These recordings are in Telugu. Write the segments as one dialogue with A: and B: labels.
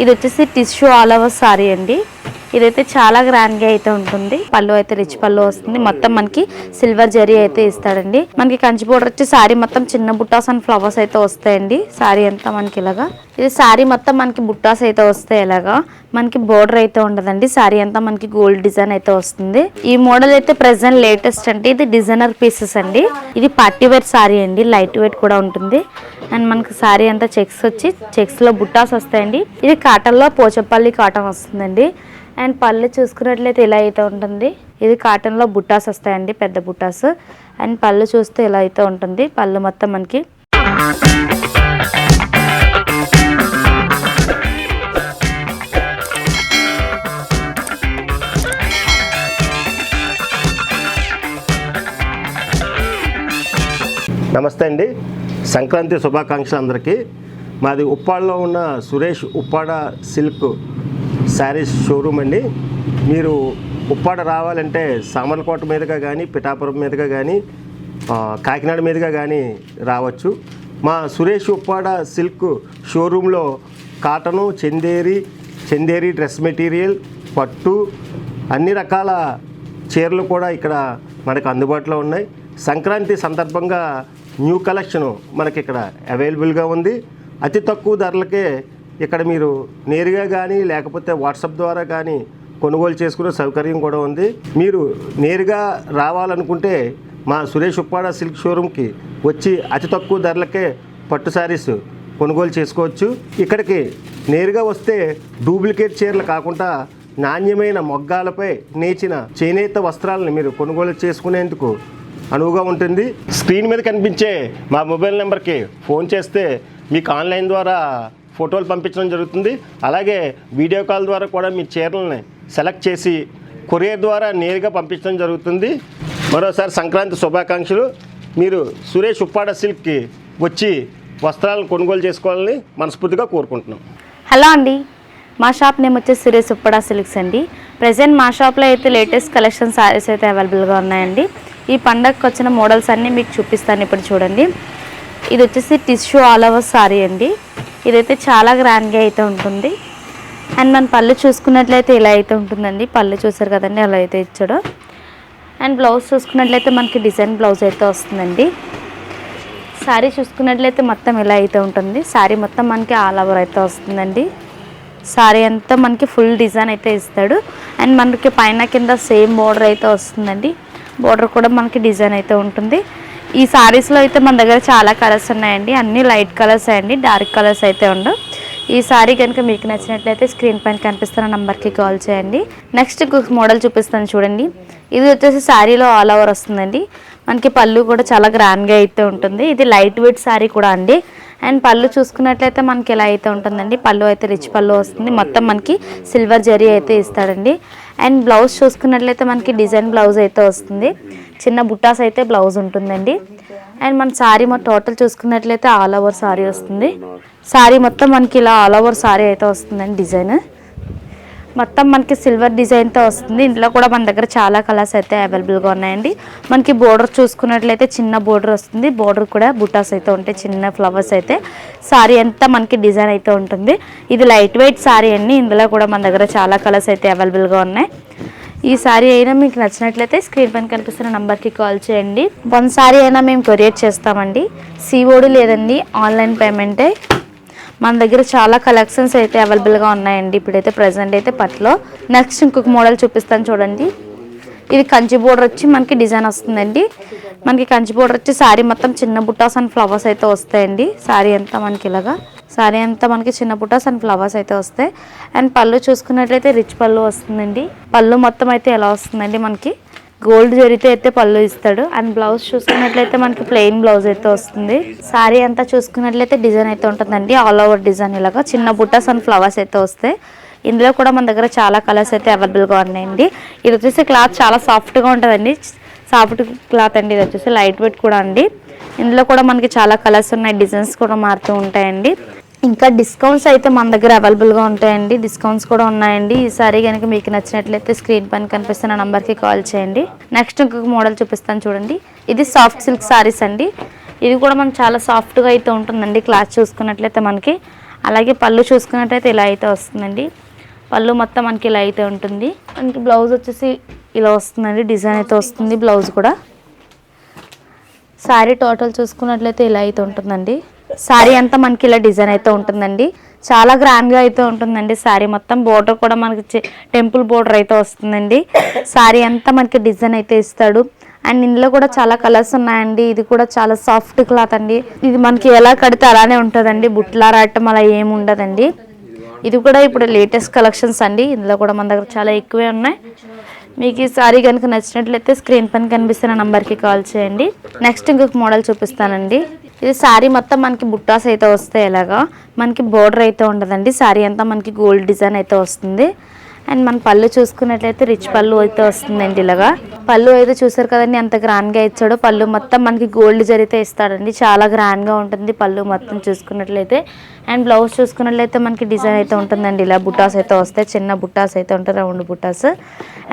A: ఇది వచ్చేసి టిష్యూ ఆల్ ఓవర్ సారీ అండి. ఇదైతే చాలా గ్రాండ్గా అయితే ఉంటుంది. పళ్ళు అయితే రిచ్ పళ్ళు వస్తుంది. మొత్తం మనకి సిల్వర్ జరీ అయితే ఇస్తాడండి. మనకి కంచి బోర్డర్ వచ్చి సారీ మొత్తం చిన్న బుట్టాస్ అండ్ ఫ్లవర్స్ అయితే వస్తాయండి. సారీ అంతా మనకి ఇలాగా. ఇది సారీ మొత్తం మనకి బుట్టాస్ అయితే వస్తాయి ఇలాగా. మనకి బోర్డర్ అయితే ఉండదండి. సారీ అంతా మనకి గోల్డ్ డిజైన్ అయితే వస్తుంది. ఈ మోడల్ అయితే ప్రెసెంట్ లేటెస్ట్ అంటే ఇది డిజైనర్ పీసెస్ అండి. ఇది పార్టీ వేర్ సారీ అండి. లైట్ వెయిట్ కూడా ఉంటుంది. అండ్ మనకి సారీ అంతా చెక్స్ వచ్చి చెక్స్లో బుట్టాస్ వస్తాయండి. ఇది కాటన్లో పోచపల్లి కాటన్ వస్తుందండి. అండ్ పళ్ళు చూసుకున్నట్లయితే ఇలా అయితే ఉంటుంది. ఇది కాటన్లో బుట్టాస్ వస్తాయండి పెద్ద బుట్టాస్ అండ్ పళ్ళు చూస్తే ఇలా అయితే ఉంటుంది. పళ్ళు మొత్తం మనకి
B: నమస్తే అండి. సంక్రాంతి శుభాకాంక్షలు అందరికీ. మాది ఉప్పాడలో ఉన్న సురేష్ ఉప్పాడ సిల్క్ శారీస్ షోరూమ్ అండి. మీరు ఉప్పాడ రావాలంటే సామర్లకోట మీదుగా కానీ పిఠాపురం మీదుగా కానీ కాకినాడ మీదుగా కానీ రావచ్చు. మా సురేష్ ఉప్పాడ సిల్క్ షోరూంలో cotton Chanderi Chanderi dress material పట్టు అన్ని రకాల చీరలు కూడా ఇక్కడ మనకు అందుబాటులో ఉన్నాయి. సంక్రాంతి సందర్భంగా న్యూ కలెక్షన్ మనకి ఇక్కడ అవైలబుల్గా ఉంది. అతి తక్కువ ధరలకే ఇక్కడ మీరు నేరుగా కానీ లేకపోతే వాట్సాప్ ద్వారా కానీ కొనుగోలు చేసుకునే సౌకర్యం కూడా ఉంది. మీరు నేరుగా రావాలనుకుంటే మా సురేష్ ఉప్పాడ సిల్క్ షోరూమ్కి వచ్చి అతి తక్కువ ధరలకే పట్టు శారీస్ కొనుగోలు చేసుకోవచ్చు. ఇక్కడికి నేరుగా వస్తే డూప్లికేట్ చీరలు కాకుండా నాణ్యమైన మొగ్గాలపై నేచిన చేనేత వస్త్రాలను మీరు కొనుగోలు చేసుకునేందుకు అనువుగా ఉంటుంది. స్క్రీన్ మీద కనిపించే మా మొబైల్ నెంబర్కి ఫోన్ చేస్తే మీకు ఆన్లైన్ ద్వారా ఫోటోలు పంపించడం జరుగుతుంది. అలాగే వీడియో కాల్ ద్వారా కూడా మీ చీరలని సెలెక్ట్ చేసి కొరియర్ ద్వారా నేరుగా పంపించడం జరుగుతుంది. మరోసారి సంక్రాంతి శుభాకాంక్షలు. మీరు సురేష్ ఉప్పాడ సిల్క్కి వచ్చి వస్త్రాలను కొనుగోలు చేసుకోవాలని మనస్ఫూర్తిగా కోరుకుంటున్నాం.
A: హలో అండి. మా షాప్ నేమ్ వచ్చేసి సురేష్ ఉప్పడా సిల్క్స్ అండి. ప్రజెంట్ మా షాప్లో అయితే లేటెస్ట్ కలెక్షన్ సారీస్ అయితే అవైలబుల్గా ఉన్నాయండి. ఈ పండగకి వచ్చిన మోడల్స్ అన్నీ మీకు చూపిస్తాను ఇప్పుడు చూడండి. ఇది వచ్చేసి టిష్యూ ఆల్ ఓవర్ సారీ అండి. ఇదైతే చాలా గ్రాండ్గా అయితే ఉంటుంది. అండ్ మన పళ్ళు చూసుకున్నట్లయితే ఇలా అయితే ఉంటుందండి. పళ్ళు చూసారు కదండి అలా అయితే ఇచ్చాడు. అండ్ బ్లౌజ్ చూసుకున్నట్లయితే మనకి డిజైన్ బ్లౌజ్ అయితే వస్తుందండి. శారీ చూసుకున్నట్లయితే మొత్తం ఇలా అయితే ఉంటుంది. శారీ మొత్తం మనకి ఆల్ ఓవర్ అయితే వస్తుందండి. శారీ అంతా మనకి ఫుల్ డిజైన్ అయితే ఇస్తాడు. అండ్ మనకి పైన కింద సేమ్ బోర్డర్ అయితే వస్తుందండి. బోర్డర్ కూడా మనకి డిజైన్ అయితే ఉంటుంది. ఈ శారీస్లో అయితే మన దగ్గర చాలా కలర్స్ ఉన్నాయండి. అన్ని లైట్ కలర్స్ అండి డార్క్ కలర్స్ అయితే ఉండవు. ఈ సారీ కనుక మీకు నచ్చినట్లయితే స్క్రీన్ పైన కనిపిస్తున్న నెంబర్కి కాల్ చేయండి. నెక్స్ట్ ఇంకొక మోడల్ చూపిస్తాను చూడండి. ఇది వచ్చేసి శారీలో ఆల్ ఓవర్ వస్తుందండి. మనకి పళ్ళు కూడా చాలా గ్రాండ్గా అయితే ఉంటుంది. ఇది లైట్ వెయిట్ శారీ కూడా అండి. అండ్ పళ్ళు చూసుకున్నట్లయితే మనకి ఎలా అయితే ఉంటుందండి పళ్ళు అయితే రిచ్ పళ్ళు వస్తుంది. మొత్తం మనకి సిల్వర్ జరీ అయితే ఇస్తాడండి. అండ్ బ్లౌజ్ చూసుకున్నట్లయితే మనకి డిజైన్ బ్లౌజ్ అయితే వస్తుంది. చిన్న బుట్టాస్ అయితే బ్లౌజ్ ఉంటుందండి. అండ్ మన శారీ మొత్తం టోటల్ చూసుకున్నట్లయితే ఆల్ ఓవర్ శారీ వస్తుంది. శారీ మొత్తం మనకి ఇలా ఆల్ ఓవర్ శారీ అయితే వస్తుందండి డిజైన్. మొత్తం మనకి సిల్వర్ డిజైన్తో వస్తుంది. ఇందులో కూడా మన దగ్గర చాలా కలర్స్ అయితే అవైలబుల్గా ఉన్నాయండి. మనకి బోర్డర్ చూసుకున్నట్లయితే చిన్న బోర్డర్ వస్తుంది. బోర్డర్ కూడా బుటాస్ అయితే ఉంటాయి. చిన్న ఫ్లవర్స్ అయితే. సారీ అంతా మనకి డిజైన్ అయితే ఉంటుంది. ఇది లైట్ వెయిట్ సారీ అండి. ఇందులో కూడా మన దగ్గర చాలా కలర్స్ అయితే అవైలబుల్గా ఉన్నాయి. ఈ సారీ అయినా మీకు నచ్చినట్లయితే స్క్రీన్ పైన కనిపిస్తున్న నెంబర్కి కాల్ చేయండి. వన్ సారీ అయినా మేము కొరియర్ చేస్తామండి. సిఓడి లేదండి. ఆన్లైన్ పేమెంటే. మన దగ్గర చాలా కలెక్షన్స్ అయితే అవైలబుల్గా ఉన్నాయండి. ఇప్పుడైతే ప్రజెంట్ అయితే పట్లో నెక్స్ట్ ఇంకొక మోడల్ చూపిస్తాను చూడండి. ఇది కంచి బోర్డర్ వచ్చి మనకి డిజైన్ వస్తుందండి. మనకి కంచి బోర్డర్ వచ్చి శారీ మొత్తం చిన్న బుట్టాస్ అండ్ ఫ్లవర్స్ అయితే వస్తాయండి. శారీ అంతా మనకి ఇలాగా. శారీ అంతా మనకి చిన్న బుట్టాస్ అండ్ ఫ్లవర్స్ అయితే వస్తాయి. అండ్ పళ్ళు చూసుకున్నట్లయితే రిచ్ పళ్ళు వస్తుందండి. పళ్ళు మొత్తం అయితే ఎలా వస్తుందండి మనకి? గోల్డ్ జరిగితే అయితే పళ్ళు ఇస్తాడు. అండ్ బ్లౌజ్ చూసుకున్నట్లయితే మనకి ప్లెయిన్ బ్లౌజ్ అయితే వస్తుంది. సారీ అంతా చూసుకున్నట్లయితే డిజైన్ అయితే ఉంటుందండి. ఆల్ ఓవర్ డిజైన్ ఇలాగా. చిన్న బుట్టాస్ అండ్ ఫ్లవర్స్ అయితే వస్తాయి. ఇందులో కూడా మన దగ్గర చాలా కలర్స్ అయితే అవైలబుల్గా ఉన్నాయండి. ఇది వచ్చేసి క్లాత్ చాలా సాఫ్ట్గా ఉంటుందండి. సాఫ్ట్ క్లాత్ అండి ఇది వచ్చేసి. లైట్ వెయిట్ కూడా అండి. ఇందులో కూడా మనకి చాలా కలర్స్ ఉన్నాయి. డిజైన్స్ కూడా మారుతూ ఉంటాయండి. ఇంకా డిస్కౌంట్స్ అయితే మన దగ్గర అవైలబుల్గా ఉంటాయండి. డిస్కౌంట్స్ కూడా ఉన్నాయండి. ఈ సారీ కనుక మీకు నచ్చినట్లయితే స్క్రీన్ పైన కనిపిస్తున్న నంబర్కి కాల్ చేయండి. నెక్స్ట్ ఇంకొక మోడల్ చూపిస్తాను చూడండి. ఇది సాఫ్ట్ సిల్క్ సారీస్ అండి. ఇది కూడా మనం చాలా సాఫ్ట్గా అయితే ఉంటుందండి. క్లాత్ చూసుకున్నట్లయితే మనకి. అలాగే పళ్ళు చూసుకున్నట్టయితే ఇలా అయితే వస్తుందండి. పళ్ళు మొత్తం మనకి ఇలా అయితే ఉంటుంది. మనకి బ్లౌజ్ వచ్చేసి ఇలా వస్తుందండి. డిజైన్ అయితే వస్తుంది బ్లౌజ్ కూడా. శారీ టోటల్ చూసుకున్నట్లయితే ఇలా అయితే ఉంటుందండి. శారీ అంతా మనకి ఇలా డిజైన్ అయితే ఉంటుందండి. చాలా గ్రాండ్గా అయితే ఉంటుందండి శారీ మొత్తం బోర్డర్ కూడా మనకి టెంపుల్ బోర్డర్ అయితే వస్తుందండి. శారీ అంతా మనకి డిజైన్ అయితే ఇస్తాడు. అండ్ ఇందులో కూడా చాలా కలర్స్ ఉన్నాయండి. ఇది కూడా చాలా సాఫ్ట్ క్లాత్ అండి. ఇది మనకి ఎలా కడితే అలానే ఉంటుందండి. బుట్లా రాయటం అలా ఏమి ఉండదండి. ఇది కూడా ఇప్పుడు లేటెస్ట్ కలెక్షన్స్ అండి. ఇందులో కూడా మన దగ్గర చాలా ఎక్కువే ఉన్నాయి. మీకు ఈ సారీ కనుక నచ్చినట్లయితే స్క్రీన్ పైన కనిపిస్తున్న నంబర్కి కాల్ చేయండి. నెక్స్ట్ ఇంకొక మోడల్ చూపిస్తానండి. ఇది సారీ మొత్తం మనకి బుట్టాస్ అయితే వస్తాయి ఇలాగా మనకి బోర్డర్ అయితే ఉండదండి. సారీ అంతా మనకి గోల్డ్ డిజైన్ అయితే వస్తుంది. అండ్ మన పళ్ళు చూసుకున్నట్లయితే రిచ్ పళ్ళు అయితే వస్తుందండి ఇలాగా. పళ్ళు అయితే చూసారు కదండి అంత గ్రాండ్గా ఇచ్చాడు. పళ్ళు మొత్తం మనకి గోల్డ్ జరిగితే ఇస్తాడండి. చాలా గ్రాండ్గా ఉంటుంది పళ్ళు మొత్తం చూసుకున్నట్లయితే. అండ్ బ్లౌజ్ చూసుకున్నట్లయితే మనకి డిజైన్ అయితే ఉంటుందండి. ఇలా బుట్టాస్ అయితే వస్తాయి. చిన్న బుట్టాస్ అయితే ఉంటాయి. రౌండ్ బుట్టాస్.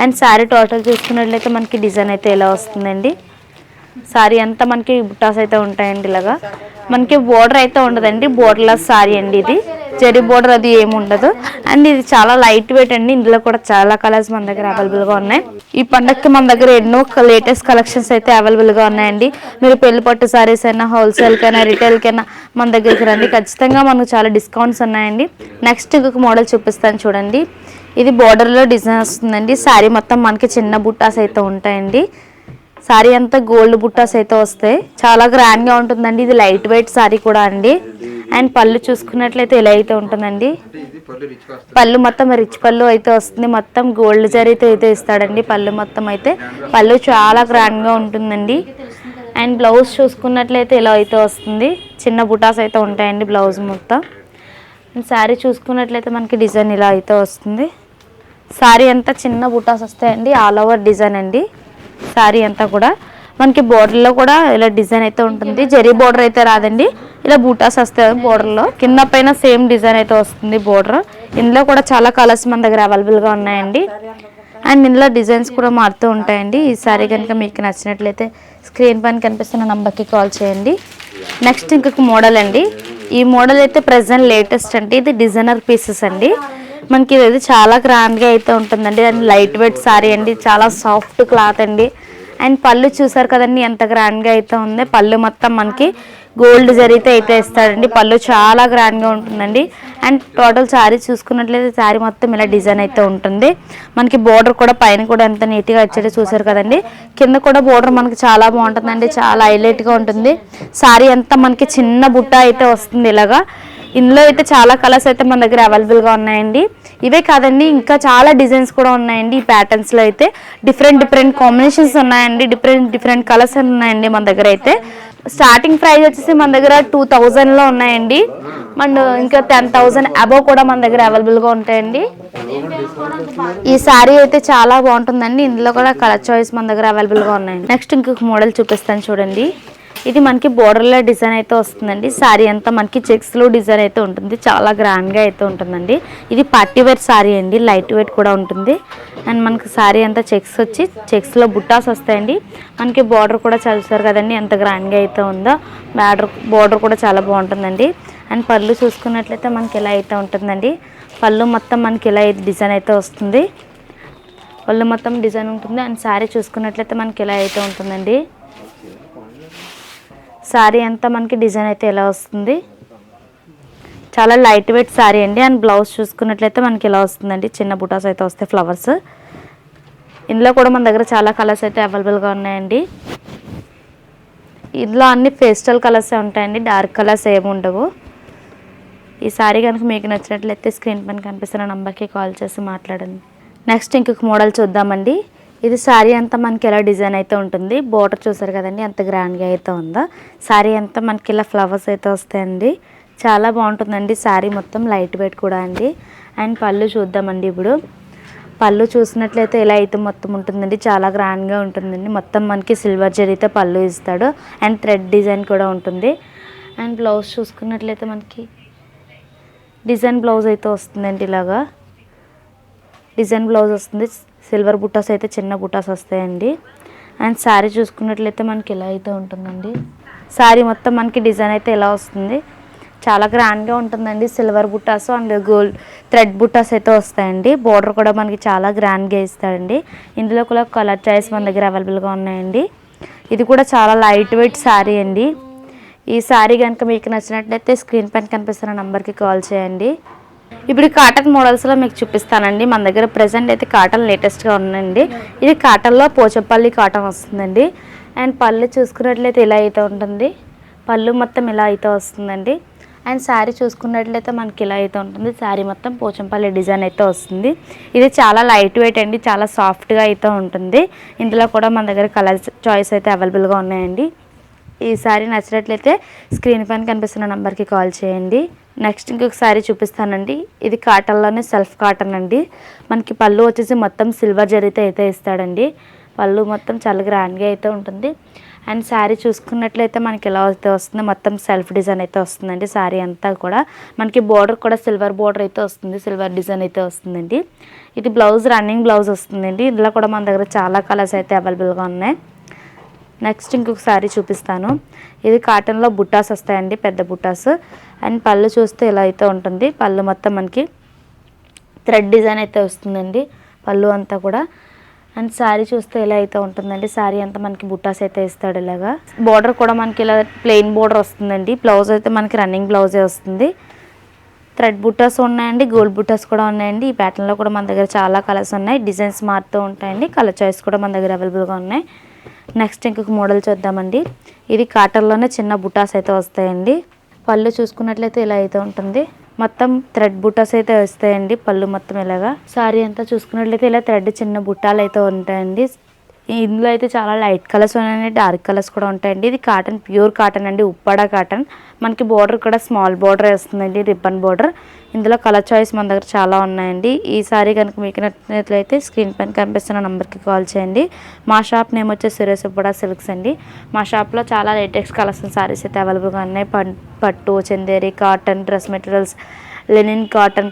A: అండ్ శారీ టోటల్ చూసుకున్నట్లయితే మనకి డిజైన్ అయితే ఇలా వస్తుందండి? సారీ అంతా మనకి బుట్టాస్ అయితే ఉంటాయండి ఇలాగా. మనకి బోర్డర్ అయితే ఉండదండి బోర్డర్లెస్ సారీ అండి ఇది. జరీ బోర్డర్ అది ఏమి ఉండదు. అండ్ ఇది చాలా లైట్ వెయిట్ అండి ఇందులో కూడా చాలా కలర్స్ మన దగ్గర అవైలబుల్గా ఉన్నాయి. ఈ పండగకి మన దగ్గర ఎన్నో లేటెస్ట్ కలెక్షన్స్ అయితే అవైలబుల్గా ఉన్నాయండి. మీరు పెళ్ళి పట్టు సారీస్ అయినా హోల్సేల్కైనా రిటైల్కైనా మన దగ్గరికి రండి. ఖచ్చితంగా మనకు చాలా డిస్కౌంట్స్ ఉన్నాయండి. నెక్స్ట్ ఇంకొక మోడల్ చూపిస్తాను చూడండి. ఇది బోర్డర్లో డిజైన్ వస్తుందండి. శారీ మొత్తం మనకి చిన్న బుట్టాస్ అయితే ఉంటాయండి. సారీ అంతా గోల్డ్ బుట్టాస్ అయితే వస్తాయి చాలా గ్రాండ్గా ఉంటుందండి. ఇది లైట్ వెయిట్ సారీ కూడా అండి. అండ్ పళ్ళు చూసుకున్నట్లయితే ఇలా అయితే ఉంటుందండి. పళ్ళు మొత్తం రిచ్ పళ్ళు అయితే వస్తుంది. మొత్తం గోల్డ్ జరీతో అయితే ఇస్తాడండి పళ్ళు మొత్తం అయితే. పళ్ళు చాలా గ్రాండ్గా ఉంటుందండి. అండ్ బ్లౌజ్ చూసుకున్నట్లయితే ఇలా అయితే వస్తుంది. చిన్న బుటాస్ అయితే ఉంటాయండి బ్లౌజ్ మొత్తం. అండ్ శారీ చూసుకున్నట్లయితే మనకి డిజైన్ ఇలా అయితే వస్తుంది. శారీ అంతా చిన్న బుటాస్ వస్తాయండి. ఆల్ ఓవర్ డిజైన్ అండి. శారీ అంతా కూడా. మనకి బోర్డర్లో కూడా ఇలా డిజైన్ అయితే ఉంటుంది. జరీ బోర్డర్ అయితే రాదండి. ఇలా బూటాస్ వస్తాయి బోర్డర్లో. కింద పైన సేమ్ డిజైన్ అయితే వస్తుంది బోర్డర్. ఇందులో కూడా చాలా కలర్స్ మన దగ్గర అవైలబుల్గా ఉన్నాయండి. అండ్ ఇందులో డిజైన్స్ కూడా మారుతూ ఉంటాయండి. ఈ సారీ కనుక మీకు నచ్చినట్లయితే స్క్రీన్ పైన కనిపిస్తున్న నెంబర్కి కాల్ చేయండి. నెక్స్ట్ ఇంకొక మోడల్ అండి. ఈ మోడల్ అయితే ప్రజెంట్ లేటెస్ట్ అండి. ఇది డిజైనర్ పీసెస్ అండి. మనకి ఇది చాలా గ్రాండ్గా అయితే ఉంటుందండి. అండ్ లైట్ వెయిట్ సారీ అండి. చాలా సాఫ్ట్ క్లాత్ అండి. అండ్ పళ్ళు చూసారు కదండి ఎంత గ్రాండ్గా అయితే ఉంది. పళ్ళు మొత్తం మనకి గోల్డ్ జరిగితే అయితే ఇస్తాడండి. పళ్ళు చాలా గ్రాండ్గా ఉంటుందండి. అండ్ టోటల్ శారీ చూసుకున్నట్లయితే శారీ మొత్తం ఇలా డిజైన్ అయితే ఉంటుంది. మనకి బోర్డర్ కూడా పైన కూడా ఎంత నీట్గా వచ్చేది చూసారు కదండి. కింద కూడా బోర్డర్ మనకి చాలా బాగుంటుందండి. చాలా హైలైట్గా ఉంటుంది. శారీ అంతా మనకి చిన్న బుట్ట అయితే వస్తుంది ఇలాగా. ఇందులో అయితే చాలా కలర్స్ అయితే మన దగ్గర అవైలబుల్గా ఉన్నాయండి. ఇవే కాదండి ఇంకా చాలా డిజైన్స్ కూడా ఉన్నాయండి ఈ ప్యాటర్న్స్లో అయితే. డిఫరెంట్ డిఫరెంట్ కాంబినేషన్స్ ఉన్నాయండి డిఫరెంట్ డిఫరెంట్ కలర్స్ ఉన్నాయండి మన దగ్గర అయితే. స్టార్టింగ్ ప్రైస్ వచ్చేసి మన దగ్గర టూ థౌజండ్లో ఉన్నాయండి. అండ్ ఇంకా టెన్ థౌజండ్ అబవ్ కూడా మన దగ్గర అవైలబుల్గా ఉంటాయండి. ఈ శారీ అయితే చాలా బాగుంటుందండి. ఇందులో కూడా కలర్ చాయిస్ మన దగ్గర అవైలబుల్గా ఉన్నాయి నెక్స్ట్ ఇంకొక మోడల్ చూపిస్తాను చూడండి. ఇది మనకి బోర్డర్లో డిజైన్ అయితే వస్తుందండి. శారీ అంతా మనకి చెక్స్లో డిజైన్ అయితే ఉంటుంది. చాలా గ్రాండ్గా అయితే ఉంటుందండి. ఇది పార్టీ వేర్ శారీ అండి. లైట్ వెయిట్ కూడా ఉంటుంది. అండ్ మనకి శారీ అంతా చెక్స్ వచ్చి చెక్స్లో బుట్టాస్ వస్తాయండి. మనకి బార్డర్ కూడా చదువుతారు కదండి. ఎంత గ్రాండ్గా అయితే ఉందో. బార్డర్ బార్డర్ కూడా చాలా బాగుంటుందండి. అండ్ పళ్ళు చూసుకున్నట్లయితే మనకి ఇలా అయితే ఉంటుందండి. పళ్ళు మొత్తం మనకి ఇలా అయితే డిజైన్ అయితే వస్తుంది. పళ్ళు మొత్తం డిజైన్ ఉంటుంది. అండ్ శారీ చూసుకున్నట్లయితే మనకి ఇలా అయితే ఉంటుందండి. శారీ అంతా మనకి డిజైన్ అయితే ఎలా వస్తుంది? చాలా లైట్ వెయిట్ శారీ అండి. అండ్ బ్లౌజ్ చూసుకున్నట్లయితే మనకి ఇలా వస్తుందండి? చిన్న బుటాస్ అయితే వస్తాయి ఫ్లవర్స్ ఇందులో కూడా మన దగ్గర చాలా కలర్స్ అయితే అవైలబుల్గా ఉన్నాయండి. ఇందులో అన్ని పేస్టల్ కలర్సే ఉంటాయండి. డార్క్ కలర్స్ ఏమి ఉండవు. ఈ సారీ కనుక మీకు నచ్చినట్లయితే స్క్రీన్ పైన కనిపిస్తున్న నంబర్కి కాల్ చేసి మాట్లాడండి. నెక్స్ట్ ఇంకొక మోడల్ చూద్దామండి. ఇది శారీ అంతా మనకి ఎలా డిజైన్ అయితే ఉంటుంది? బోర్డర్ చూసారు కదండి ఎంత గ్రాండ్గా అయితే ఉందో. శారీ అంతా మనకి ఇలా ఫ్లవర్స్ అయితే వస్తాయండి. చాలా బాగుంటుందండి శారీ మొత్తం లైట్ వెయిట్ కూడా అండి. అండ్ పళ్ళు చూద్దామండి ఇప్పుడు. పళ్ళు చూసినట్లయితే ఇలా అయితే మొత్తం ఉంటుందండి చాలా గ్రాండ్గా ఉంటుందండి. మొత్తం మనకి సిల్వర్ జరీతో పళ్ళు ఇస్తాడు. అండ్ థ్రెడ్ డిజైన్ కూడా ఉంటుంది. అండ్ బ్లౌజ్ చూసుకున్నట్లయితే మనకి డిజైన్ బ్లౌజ్ అయితే వస్తుందండి ఇలాగా. డిజైన్ బ్లౌజ్ వస్తుంది. సిల్వర్ బుట్టాస్ అయితే చిన్న బుట్టాస్ వస్తాయండి. అండ్ శారీ చూసుకున్నట్లయితే మనకి ఇలా అయితే ఉంటుందండి. శారీ మొత్తం మనకి డిజైన్ అయితే ఇలా వస్తుంది. చాలా గ్రాండ్గా ఉంటుందండి సిల్వర్ బుట్టాస్ అండ్ గోల్డ్ థ్రెడ్ బుట్టాస్ అయితే వస్తాయండి. బోర్డర్ కూడా మనకి చాలా గ్రాండ్గా ఇస్తాడండి. ఇందులో కూడా కలర్ చాయిస్ మన దగ్గర అవైలబుల్గా ఉన్నాయండి. ఇది కూడా చాలా లైట్ వెయిట్ శారీ అండి. ఈ శారీ కనుక మీకు నచ్చినట్లయితే స్క్రీన్ పైన కనిపిస్తున్న నెంబర్కి కాల్ చేయండి. ఇప్పుడు కాటన్ మోడల్స్లో మీకు చూపిస్తానండి. మన దగ్గర ప్రజెంట్ అయితే కాటన్ లేటెస్ట్గా ఉందండి. ఇది కాటన్లో పోచంపల్లి కాటన్ వస్తుందండి. అండ్ పళ్ళు చూసుకున్నట్లయితే ఇలా అయితే ఉంటుంది. పళ్ళు మొత్తం ఇలా అయితే వస్తుందండి. అండ్ శారీ చూసుకున్నట్లయితే మనకి ఇలా అయితే ఉంటుంది. శారీ మొత్తం పోచంపల్లి డిజైన్ అయితే వస్తుంది. ఇది చాలా లైట్ వెయిట్ అండి. చాలా సాఫ్ట్గా అయితే ఉంటుంది. ఇందులో కూడా మన దగ్గర కలర్ చాయిస్ అయితే అవైలబుల్గా ఉన్నాయండి. ఈ సారీ నచ్చినట్లయితే స్క్రీన్ పైన కనిపిస్తున్న నెంబర్కి కాల్ చేయండి. నెక్స్ట్ ఇంకొక సారీ చూపిస్తానండి. ఇది కాటన్లోనే సెల్ఫ్ కాటన్ అండి. మనకి పళ్ళు వచ్చేసి మొత్తం సిల్వర్ జరిగితే అయితే ఇస్తాడండి. పళ్ళు మొత్తం చాలా గ్రాండ్గా అయితే ఉంటుంది. అండ్ శారీ చూసుకున్నట్లయితే మనకి ఎలా అయితే వస్తుంది? మొత్తం సెల్ఫ్ డిజైన్ అయితే వస్తుందండి శారీ అంతా కూడా. మనకి బోర్డర్ కూడా సిల్వర్ బోర్డర్ అయితే వస్తుంది. సిల్వర్ డిజైన్ అయితే వస్తుందండి. ఇది బ్లౌజ్ రన్నింగ్ బ్లౌజ్ వస్తుందండి. ఇందులో కూడా మన దగ్గర చాలా కలర్స్ అయితే అవైలబుల్గా ఉన్నాయి. నెక్స్ట్ ఇంకొక శారీ చూపిస్తాను. ఇది కాటన్లో బుట్టాస్ వస్తాయండి పెద్ద బుట్టాస్ అండ్ పళ్ళు చూస్తే ఇలా అయితే ఉంటుంది. పళ్ళు మొత్తం మనకి థ్రెడ్ డిజైన్ అయితే వస్తుందండి పళ్ళు అంతా కూడా. అండ్ శారీ చూస్తే ఇలా అయితే ఉంటుందండి. శారీ అంతా మనకి బుట్టాస్ అయితే ఇస్తాడు ఇలాగా. బార్డర్ కూడా మనకి ఇలా ప్లెయిన్ బార్డర్ వస్తుందండి. బ్లౌజ్ అయితే మనకి రన్నింగ్ బ్లౌజే వస్తుంది. థ్రెడ్ బుట్టాస్ ఉన్నాయండి గోల్డ్ బుట్టాస్ కూడా ఉన్నాయండి. ఈ ప్యాటర్న్లో కూడా మన దగ్గర చాలా కలర్స్ ఉన్నాయి. డిజైన్స్ మారుతూ ఉంటాయండి. కలర్ చాయిస్ కూడా మన దగ్గర అవైలబుల్గా ఉన్నాయి. నెక్స్ట్ ఇంకొక మోడల్ చూద్దామండి. ఇది కాటన్లోనే చిన్న బుటాస్ అయితే వస్తాయండి. పళ్ళు చూసుకున్నట్లయితే ఇలా అయితే ఉంటుంది. మొత్తం థ్రెడ్ బుటాస్ అయితే వస్తాయండి పళ్ళు మొత్తం ఇలాగా. సారీ అంతా చూసుకున్నట్లయితే ఇలా థ్రెడ్ చిన్న బుట్టాలు అయితే ఉంటాయండి. ఇందులో అయితే చాలా లైట్ కలర్స్ ఉన్నాయి డార్క్ కలర్స్ కూడా ఉంటాయండి. ఇది కాటన్ ప్యూర్ కాటన్ అండి ఉప్పాడ కాటన్ మనకి బార్డర్ కూడా స్మాల్ బార్డర్ వేస్తుందండి రిబ్బన్ బార్డర్ ఇందులో కలర్ చాయిస్ మన దగ్గర చాలా ఉన్నాయండి. ఈ సారీ కనుక మీకు నచ్చినట్లయితే స్క్రీన్ పైన కనిపిస్తున్న నెంబర్కి కాల్ చేయండి. మా షాప్ నేమ్ వచ్చి సురేష్ ఉప్పాడ సిల్క్స్ అండి. మా షాప్లో చాలా లేటెక్స్ కలర్స్ సారీస్ అయితే అవైలబుల్గా ఉన్నాయి. పట్టు Chanderi cotton dress materials linen cotton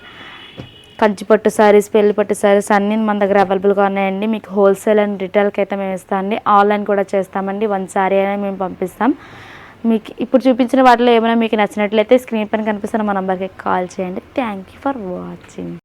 A: కంచిపట్టు శారీస్ పెళ్ళి పట్టు సారీస్ అన్నీ మన దగ్గర అవైలబుల్గా ఉన్నాయండి. మీకు హోల్సేల్ అండ్ రిటైల్కి అయితే మేము ఇస్తామండి ఆన్లైన్ కూడా చేస్తామండి. వన్ శారీ అయినా మేము పంపిస్తాం. మీకు ఇప్పుడు చూపించిన వాటిలో ఏమైనా మీకు నచ్చినట్లయితే స్క్రీన్ పైన కనిపిస్తున్న మా నంబర్కి కాల్ చేయండి. Thank you for watching